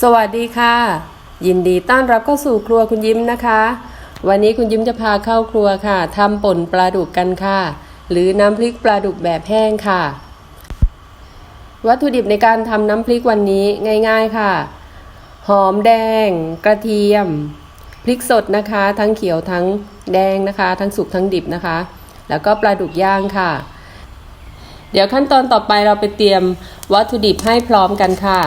สวัสดีค่ะ ยินดีต้อนรับเข้าสู่ครัวคุณยิ้มนะคะ วันนี้คุณยิ้มจะพาเข้าครัวค่ะทำป่นปลาดุกกันค่ะ หรือน้ำพริกปลาดุกแบบแห้งค่ะ วัตถุดิบในการทำน้ำพริกวันนี้ง่าย ๆค่ะ หอมแดง กระเทียม พริกสดนะคะ ทั้งเขียวทั้งแดงนะคะ ทั้งสุกทั้งดิบนะคะ แล้วก็ปลาดุกย่างค่ะ เดี๋ยวขั้นตอนต่อไปเราไปเตรียมวัตถุดิบให้พร้อมกันค่ะ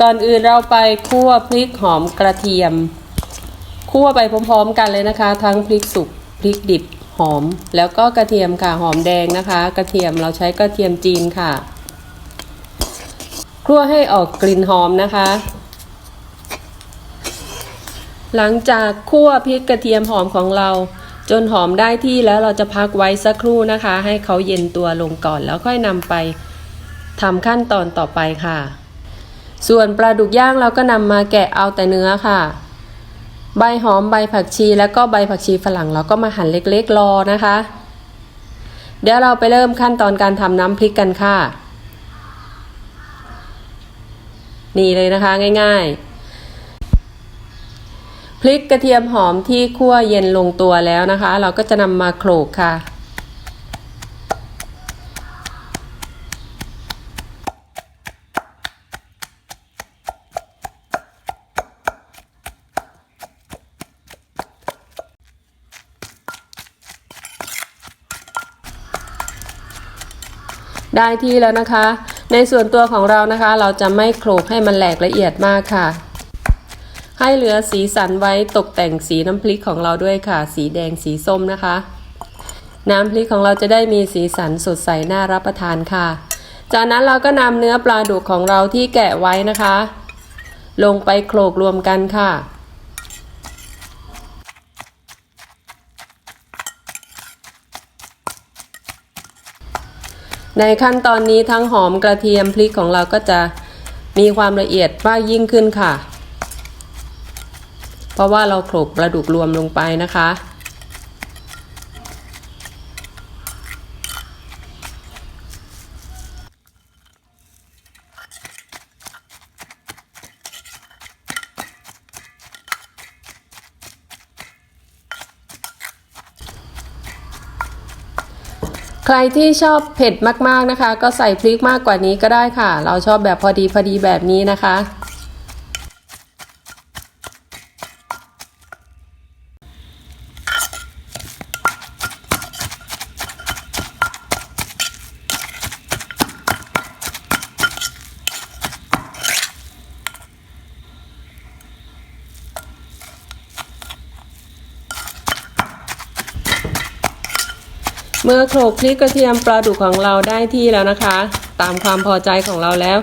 ก่อนอื่นเราไปคั่วพริกหอมกระเทียม คั่วไปพร้อมๆกันเลยนะคะ ทั้งพริกสุกพริกดิบหอม แล้วก็กระเทียมค่ะหอมแดงนะคะ กระเทียมเราใช้กระเทียมจีนค่ะคั่วให้ออกกลิ่นหอมนะคะ หลังจากคั่วพริกกระเทียมหอมของเรา จนหอมได้ที่แล้วเราจะพักไว้สักครู่นะคะ ให้เขาเย็นตัวลงก่อนแล้วค่อยนำไปทำขั้นตอนต่อไปค่ะ ส่วนปลาดุกย่างเราก็นำมาแกะเอาแต่เนื้อค่ะ ใบหอมใบผักชีแล้วก็ใบผักชีฝรั่งเราก็มาหั่นเล็กๆรอนะคะ เดี๋ยวเราไปเริ่มขั้นตอนการทำน้ำพริกกันค่ะ นี่เลยนะคะง่ายๆ พริกกระเทียมหอมที่คั่วเย็นลงตัวแล้วนะคะ เราก็จะนำมาโขลกค่ะ ได้ที่แล้วนะคะ ในส่วนตัวของเรานะคะ เราจะไม่โขลกให้มันแหลกละเอียดมากค่ะ ให้เหลือสีสันไว้ตกแต่งสีน้ำพริกของเราด้วยค่ะ สีแดงสีส้มนะคะ น้ำพริกของเราจะได้มีสีสันสดใสน่ารับประทานค่ะ จากนั้นเราก็นำเนื้อปลาดุกของเราที่แกะไว้นะคะ ลงไปโขลกรวมกันค่ะ ในขั้นตอนนี้ทั้งหอมกระเทียมพริกของเราก็จะมีความละเอียดมากยิ่งขึ้นค่ะ เพราะว่าเราโขลกปลาดุกรวมลงไปนะคะ ใครที่ชอบเผ็ดมากๆนะคะ ก็ใส่พริกมากกว่านี้ก็ได้ค่ะ เราชอบแบบพอดีพอดีแบบนี้นะคะ เมื่อโขลกพริกกระเทียมปลาดุกของเราได้ที่แล้วนะคะ ตามความพอใจของเราแล้ว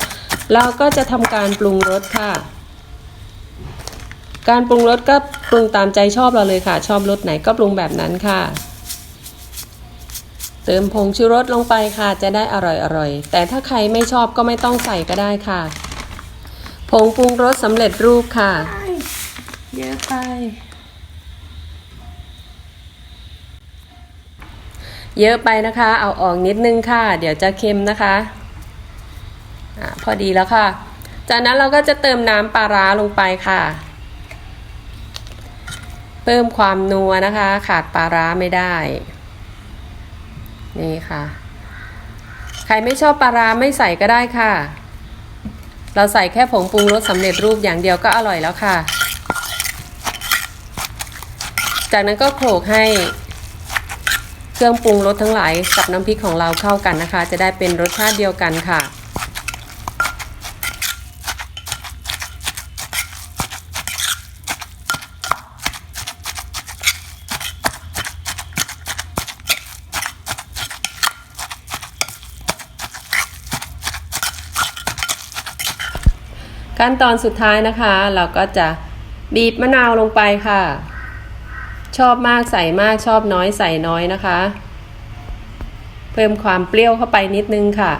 เราก็จะทำการปรุงรสค่ะ การปรุงรสก็ปรุงตามใจชอบเราเลยค่ะ ชอบรสไหนก็ปรุงแบบนั้นค่ะ เติมผงชูรสลงไปค่ะ จะได้อร่อยอร่อยแต่ถ้าใครไม่ชอบก็ไม่ต้องใส่ก็ได้ค่ะ ผงปรุงรสสำเร็จรูปค่ะ เยอะไป เยอะไปนะคะ เอาออกนิดนึงค่ะ เดี๋ยวจะเค็มนะคะอะพอดีแล้วค่ะ จากนั้นเราก็จะเติมน้ำปลาร้าลงไปค่ะ เพิ่มความนัวนะคะ ขาดปลาร้าไม่ได้ นี่ค่ะ ใครไม่ชอบปลาร้าไม่ใส่ก็ได้ค่ะ เราใส่แค่ผงปรุงรสสำเร็จรูปอย่างเดียวก็อร่อยแล้วค่ะ จากนั้นก็โขลกให้ เครื่องปรุงรสทั้งหลายกับน้ำพริกของเราเข้ากันนะคะ จะได้เป็นรสชาติเดียวกันค่ะ ขั้นตอนสุดท้ายนะคะ เราก็จะบีบมะนาวลงไปค่ะ ชอบมากใส่มากชอบน้อยใส่น้อยนะคะ เพิ่มความเปรี้ยวเข้าไปนิดนึงค่ะ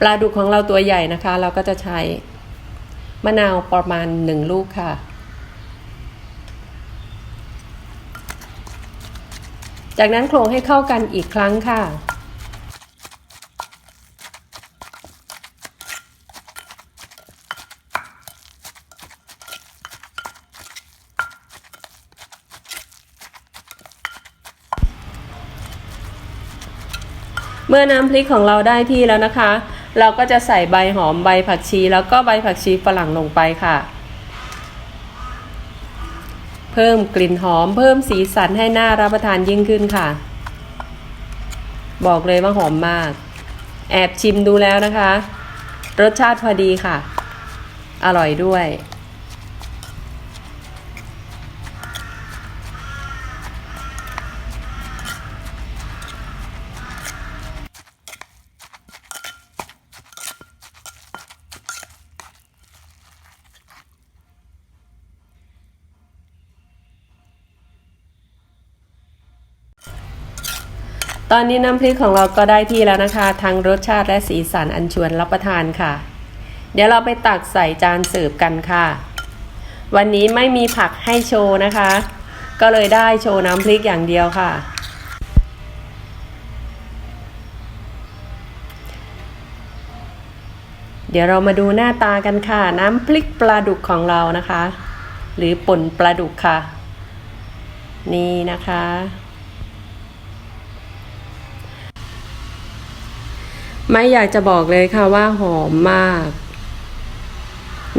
ปลาดุกของเราตัวใหญ่นะคะ เราก็จะใช้มะนาวประมาณหนึ่งลูกค่ะ จากนั้นโขลกให้เข้ากันอีกครั้งค่ะ เมื่อน้ำพริกของเราได้ที่แล้วนะคะ เราก็จะใส่ใบหอมใบผักชี แล้วก็ใบผักชีฝรั่งลงไปค่ะ เพิ่มกลิ่นหอม เพิ่มสีสันให้หน่ารับประทานยิ่งขึ้นค่ะ บอกเลยว่าหอมมาก แอบชิมดูแล้วนะคะ รสชาติพอดีค่ะ อร่อยด้วย ตอนนี้น้ำพริกของเราก็ได้ที่แล้วนะคะ ทั้งรสชาติและสีสันอันชวนรับประทานค่ะ เดี๋ยวเราไปตักใส่จานเสิร์ฟกันค่ะ วันนี้ไม่มีผักให้โชว์นะคะ ก็เลยได้โชว์น้ำพริกอย่างเดียวค่ะ เดี๋ยวเรามาดูหน้าตากันค่ะ น้ำพริกปลาดุกของเรานะคะ หรือป่นปลาดุกค่ะ นี่นะคะ ไม่อยากจะบอกเลยค่ะว่าหอมมาก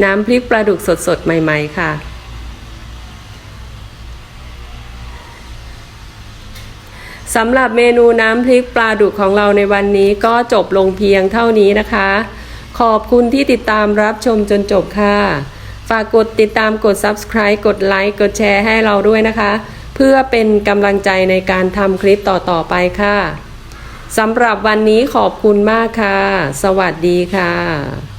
น้ำพริกปลาดุกสดๆ ใหม่ ๆ ค่ะ สำหรับเมนูน้ำพริกปลาดุกของเราในวันนี้ก็จบลงเพียงเท่านี้นะคะ ขอบคุณที่ติดตามรับชมจนจบค่ะ ฝากกดติดตามกด subscribe กดไลค์กดแชร์ให้เราด้วยนะคะ เพื่อเป็นกำลังใจในการทำคลิปต่อๆไปค่ะ สำหรับวันนี้ขอบคุณมากค่ะ สวัสดีค่ะ